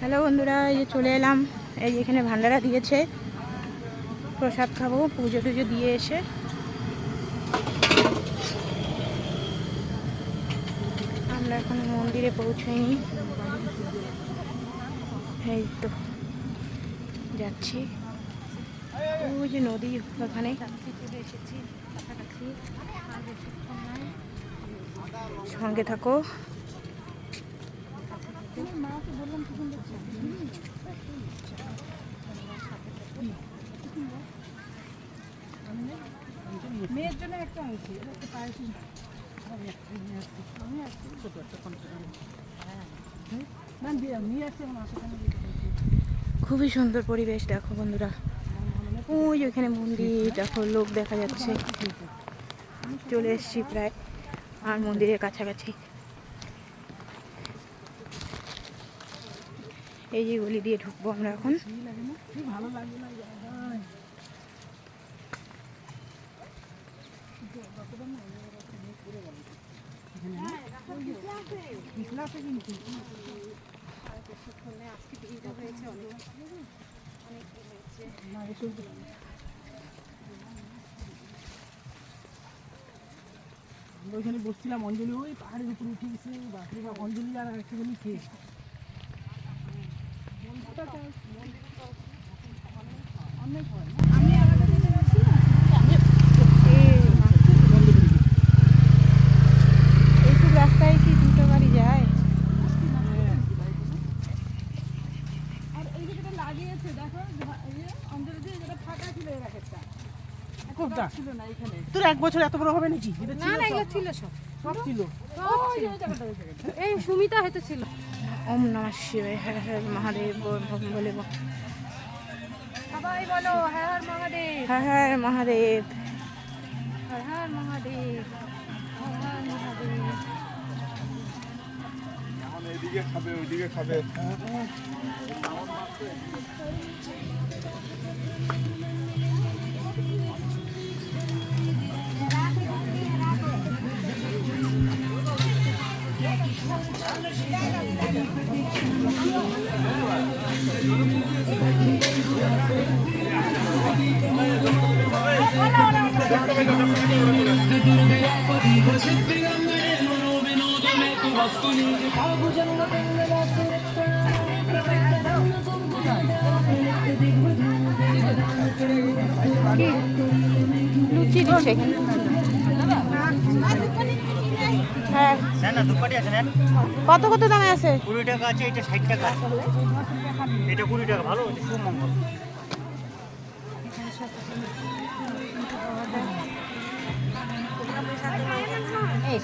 Hello বন্ধুরা, এই যে চলে এলাম। এই এখানে ভান্ডারা দিয়েছে। প্রসাদ খাব, পুজো টুজো দিয়ে এসে। আমরা এখন মন্দিরে পৌঁছাইনি এই তো, যাচ্ছি। ওই যে নদী ওখানে। সঙ্গে এসেছি খুবই সুন্দর পরিবেশ, দেখো বন্ধুরা। ওই ওখানে মন্দির দেখো লোক দেখা যাচ্ছে। চলে এসছি প্রায়, আর মন্দিরের কাছাকাছি। এই যে গলি দিয়ে ঢুকবো আমরা এখন। আমরা ওইখানে বসছিলাম, অঞ্জলি ওই পাহাড়ের উপরে উঠে গেছে, বাপরে বাপ, অঞ্জলি আর একটুখানি খেয়ে। তোর এক বছর এত বড় হবে নাকি ছিল সব। ছিল সব সব। এই সুমিতা হয়তো ছিল ওম নমঃ শিবায় হ্যাঁ হ্যাঁ মহাদেব বল-। সবাই বলো হ্যাঁ হর মহাদেব। হ্যাঁ হ্যাঁ মহাদেব। হর হর মহাদেব হর হর মহাদেব। এখন এইদিকে খাবে ওইদিকে খাবে। লুচি দিচ্ছে। হ্যাঁ। না না দুপাটি আছে না কত কত দামে আছে? কুড়ি টাকা আছে এটা ষাট টাকা। আছে এটা কুড়ি টাকা ভালো আছে খুব মঙ্গল।